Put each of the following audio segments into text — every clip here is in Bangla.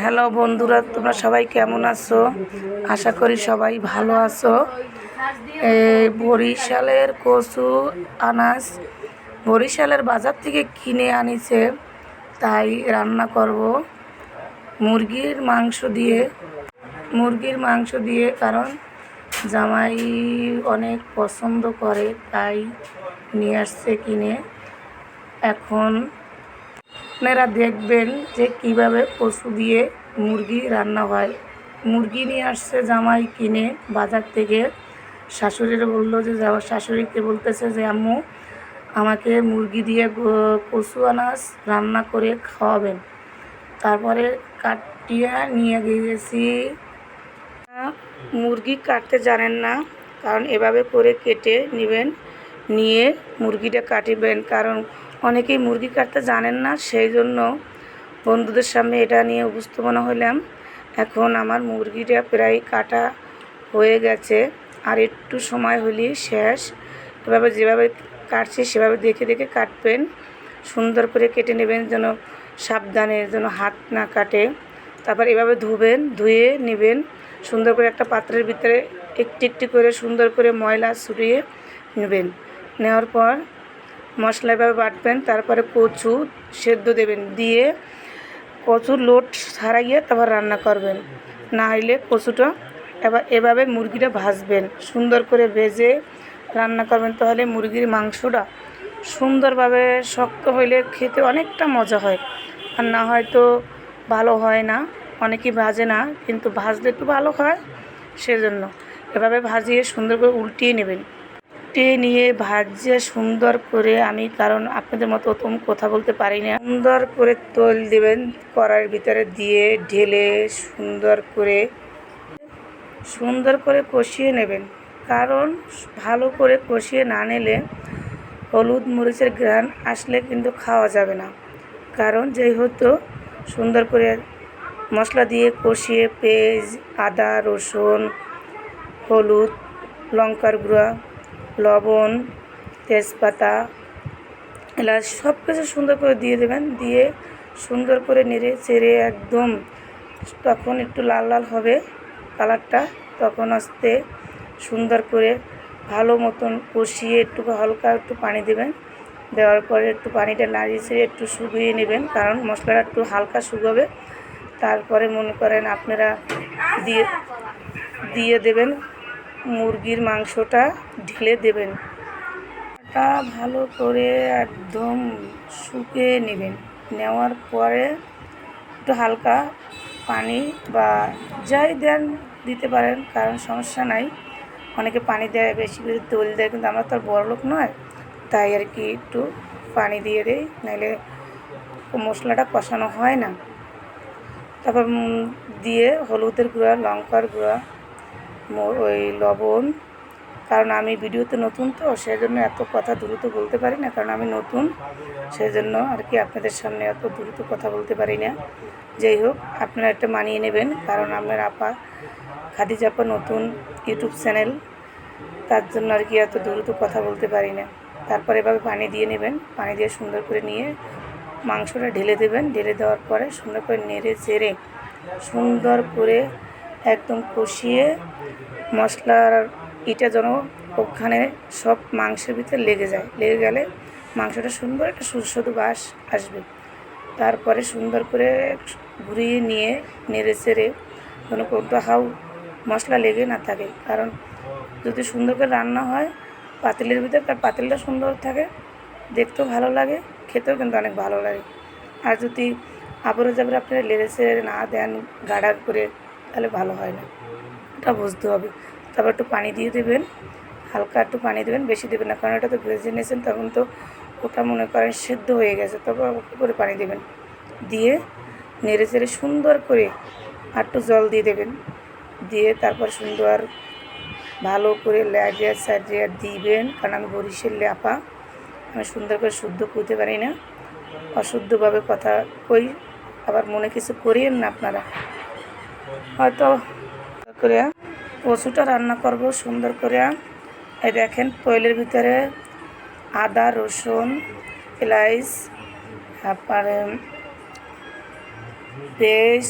হ্যালো বন্ধুরা, তোমরা সবাই কেমন আছো? আশা করি সবাই ভালো আছো। বরিশালের কচু আনাজ, বরিশালের বাজার থেকে কিনে আনিছে, তাই রান্না করব। মুরগির মাংস দিয়ে, মুরগির মাংস দিয়ে, কারণ জামাই অনেক পছন্দ করে, তাই নিয়ে আসছে কিনে। এখন আপনারা দেখবেন যে কীভাবে পশু দিয়ে মুরগি রান্না হয়। মুরগি নিয়ে আসছে জামাই কিনে বাজার থেকে। শাশুড়িরা বলল যে যাওয়া শাশুড়িকে বলতেছে যে, আম্মু, আমাকে মুরগি দিয়ে কচু আনাজ রান্না করে খাওয়াবেন। তারপরে কাটিয়ে নিয়ে গিয়েছি। মুরগি কাটতে জানেন না, কারণ এভাবে করে কেটে নেবেন, নিয়ে মুরগিটা কাটিবেন। কারণ অনেকেই মুরগি কাটতে জানেন না, সেই জন্য বন্ধুদের সামনে এটা নিয়ে উপস্থাপনা হলাম এখন আমার মুরগিটা প্রায় কাটা হয়ে গেছে, আর একটু সময় হলেই শেষ। এভাবে যেভাবে কাটছি, সেভাবে দেখে দেখে কাটবেন। সুন্দর করে কেটে নেবেন যেন সাবধানে, যেন হাত না কাটে। তারপর এভাবে ধুবেন, ধুয়ে নেবেন। সুন্দর করে একটা পাত্রের ভিতরে একটি একটি করে সুন্দর করে ময়লা ছুটিয়ে নেবেন। নেওয়ার পর মশলা এভাবে বাটবেন, তারপরে কচু সেদ্ধ দেবেন, দিয়ে কচুর লোট ছাড়াইয়ে তারপর রান্না করবেন। না হইলে কচুটা এবার এভাবে মুরগিটা ভাজবেন, সুন্দর করে ভেজে রান্না করবেন, তাহলে মুরগির মাংসটা সুন্দরভাবে শক্ত হইলে খেতে অনেকটা মজা হয়। আর না হয়তো ভালো হয় না অনেকেই ভাজে না, কিন্তু ভাজলে একটু ভালো হয়, সেজন্য এভাবে ভাজিয়ে সুন্দর করে উল্টিয়ে নেবেন। উল্টিয়ে নিয়ে ভাজিয়ে সুন্দর করে আমি, কারণ আপনাদের মতো অতম কথা বলতে পারি না। সুন্দর করে তৈল দেবেন, কড়াইয়ের ভিতরে দিয়ে ঢেলে সুন্দর করে সুন্দর করে কষিয়ে নেবেন। কারণ ভালো করে কষিয়ে না নিলে হলুদ মরিচের ঘ্রাণ আসলে কিন্তু খাওয়া যাবে না। কারণ যেহেতু সুন্দর করে মশলা দিয়ে কষিয়ে পেঁয়াজ, আদা, রসুন, হলুদ, লঙ্কার গুঁড়া লবণ, তেজপাতা, এলাচ সব কিছু সুন্দর করে দিয়ে দেবেন। দিয়ে সুন্দর করে নেড়ে চেড়ে একদম তখন একটু লাল লাল হবে কালারটা, তখন আস্তে সুন্দর করে ভালো মতন কষিয়ে একটু হালকা একটু পানি দেবেন। দেওয়ার পরে একটু পানিটা নাড়িয়ে ছেড়ে একটু শুকিয়ে নেবেন, কারণ মশলাটা একটু হালকা শুকাবে। তারপরে মনে করেন আপনারা দিয়ে দিয়ে দেবেন মুরগির মাংসটা ঢেলে দেবেন। টা ভালো করে একদম শুকিয়ে নেবেন। নেওয়ার পরে একটু হালকা পানি বা যাই দেন দিতে পারেন, কারণ সমস্যা নাই। অনেকে পানি দেয়, বেশি করে তেল দেয়, কিন্তু আমরা তো আর বড় লোক নয়। তাই আর কি একটু পানি দিয়ে দেই, নাহলে মশলাটা কষানো হয় না। তারপর দিয়ে হলুদের গুঁড়া, লঙ্কার গুঁড়া ওই লবণ। কারণ আমি ভিডিওতে নতুন তো সেই জন্য এত কথা দ্রুত বলতে পারি না। কারণ আমি নতুন সেই জন্য আর কি আপনাদের সামনে এত দ্রুত কথা বলতে পারি না। যাই হোক, আপনারা একটা মানিয়ে নেবেন। কারণ আমার আপা খাদিজাপা নতুন ইউটিউব চ্যানেল, তার জন্য আর কি এত দ্রুত কথা বলতে পারি না। তারপর এভাবে পানি দিয়ে নেবেন। পানি দিয়ে সুন্দর করে নিয়ে মাংসটা ঢেলে দেবেন। ঢেলে দেওয়ার পরে সুন্দর করে নেড়ে চেড়ে সুন্দর করে একদম কষিয়ে মশলার ইটা যেন ওখানে সব মাংসের ভিতরে লেগে যায়। লেগে গেলে মাংসটা সুন্দর একটা সুস্বাদু বাস আসবে। তারপরে সুন্দর করে ঘুরিয়ে নিয়ে নেড়ে চেড়ে যেন কোনটা হাউ মশলা লেগে না থাকে। কারণ যদি সুন্দর করে রান্না হয়, পাতিলের ভিতরে তার পাতিলটা সুন্দর থাকে, দেখতেও ভালো লাগে, খেতেও কিন্তু অনেক ভালো লাগে। আর যদি আবরে যাবরে আপনারা লেড়ে চেড়ে না দেন, গাঢ়া করে তাহলে ভালো হয় না। ওটা বুঝতে হবে। তারপর একটু পানি দিয়ে দেবেন। হালকা একটু পানি দেবেন, বেশি দেবেন না, কারণ এটা তো ভেজে নিয়েছেন, তখন তো ওটা মনে করেন সেদ্ধ হয়ে গেছে। তবে অল্প করে পানি দেবেন? দিয়ে নেড়ে চেড়ে সুন্দর করে একটু জল দিয়ে দেবেন। দিয়ে তারপর সুন্দর ভালো করে লাগিয়ে সাজিয়ে দিবেন, কারণ আমি বরিশাল লেপা। আমি সুন্দর করে শুদ্ধ করতে পারি না। অশুদ্ধভাবে কথা কই, আবার মনে কিছু করিয়েন না আপনারা। হয়তো করে কচুটা রান্না করব সুন্দর করে এই দেখেন তৈলের ভিতরে আদা, রসুন এলাইচ তারপরে পেঁয়াজ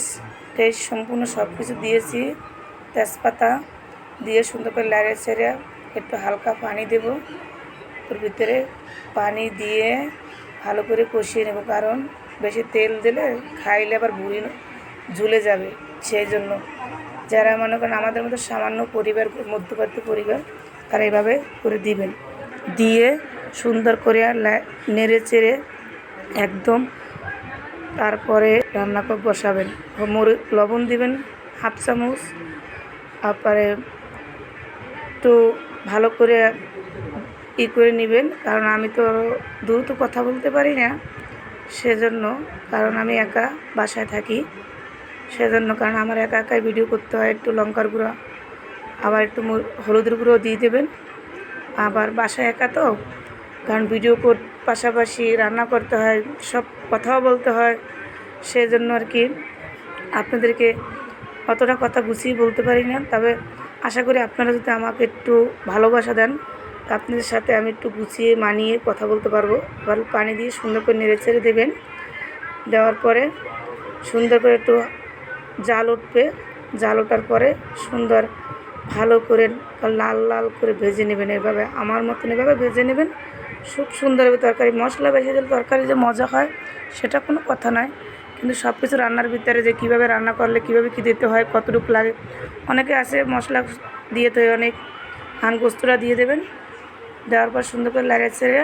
টেস্ট সম্পূর্ণ সব কিছু দিয়েছি। তেজপাতা দিয়ে সুন্দর করে লাড়ে ছেড়ে একটু হালকা পানি দেব। ওর ভিতরে পানি দিয়ে ভালো করে কষিয়ে নেব, কারণ বেশি তেল দিলে খাইলে আবার ভুড়ি ঝুলে যাবে। সেই জন্য। যারা মনে করেন আমাদের মতো সামান্য পরিবার মধ্যবর্তী পরিবার, তারা এভাবে করে দিবেন। দিয়ে সুন্দর করে নেড়ে চেড়ে একদম তারপরে রান্না করে বসাবেন। মরি লবণ দিবেন হাফ চামচ। তারপরে একটু ভালো করে ই করে নেবেন। কারণ আমি তো দ্রুত কথা বলতে পারি না। সেজন্য কারণ আমি একা বাসায় থাকি। সেজন্য কারণ আমার একা একাই ভিডিও করতে হয় একটু লঙ্কার গুঁড়ো, আবার একটু হলুদের গুঁড়ো দিয়ে দেবেন। আবার বাসায় একা তো, কারণ ভিডিও কর পাশাপাশি রান্না করতে হয়, সব কথাও বলতে হয়। সেজন্য আর কি আপনাদেরকে অতটা কথা গুছিয়ে বলতে পারি না, তবে আশা করি আপনারা যদি আমাকে একটু ভালোবাসা দেন আপনাদের সাথে আমি একটু গুছিয়ে মানিয়ে কথা বলতে পারব। এবার পানি দিয়ে সুন্দর করে নেড়ে ছেড়ে দেবেন। দেওয়ার পরে সুন্দর করে একটু জাল উঠবে। জাল ওঠার পরে সুন্দর ভালো করে লাল লাল করে ভেজে নেবেন এভাবে। আমার মতন এভাবে ভেজে নেবেন। খুব সুন্দর হবে তরকারি। মশলা বেশি দিলে তরকারি যে মজা হয়, সেটা কোনো কথা নয়। কিন্তু সব কিছু রান্নার ভিতরে যে কীভাবে রান্না করলে, কীভাবে কী দিতে হয়, কতটুকু লাগে। অনেকে আছে মশলা দিয়ে তো অনেক হান গোস্তরা দিয়ে দেবেন। দেওয়ার পর সুন্দর করে লাড়িয়ে ছেড়ে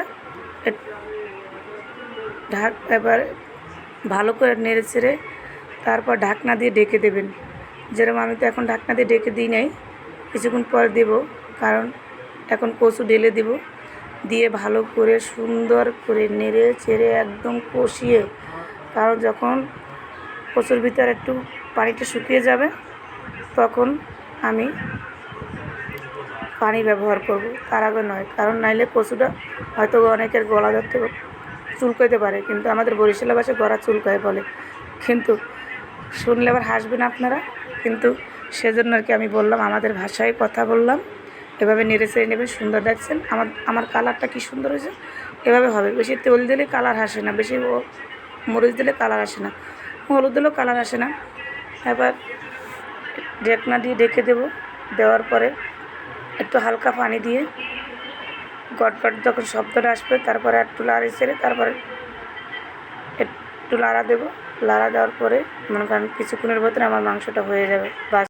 ঢাক, এবার ভালো করে নেড়ে ছেড়ে তারপর ঢাকনা দিয়ে ডেকে দেবেন। যেরকম আমি তো এখন ঢাকনা দিয়ে ডেকে দিই নাই, কিছুক্ষণ পর দেব, কারণ এখন কচু ঢেলে দেব। দিয়ে ভালো করে সুন্দর করে নেড়ে চেড়ে একদম কষিয়ে, কারণ যখন কচুর ভিতরে একটু পানিটা শুকিয়ে যাবে, তখন আমি পানি ব্যবহার করব। তার আগে নয়, কারণ নাইলে কচুটা হয়তো অনেকের গলা ধরতে চুলকাইতে পারে, কিন্তু আমাদের বরিশালা ভাষায় গলা চুলকায় বলে। কিন্তু শুনলে আবার হাসবেন আপনারা, কিন্তু সেজন্য আর কি আমি বললাম, আমাদের ভাষায় কথা বললাম। এভাবে নেড়ে চেড়ে নেবেন, সুন্দর দেখছেন। আমার আমার কালারটা কি সুন্দর হয়েছে? এভাবে হবে। বেশি তেল দিলে কালার আসে না, বেশি ও- মরিচ দিলে কালার আসে না, হলুদ দিলেও কালার আসে না। এবার ঢেকনা দিয়ে ডেকে দেবো। দেওয়ার পরে একটু হালকা পানি দিয়ে গটগট যখন শব্দটা আসবে, তারপরে একটু লাড়ি ছেড়ে তারপরে একটু লাড়া দেবো। লাড়া দেওয়ার পরে মনে করেন কিছুক্ষণের ভেতরে আমার মাংসটা হয়ে যাবে। বাস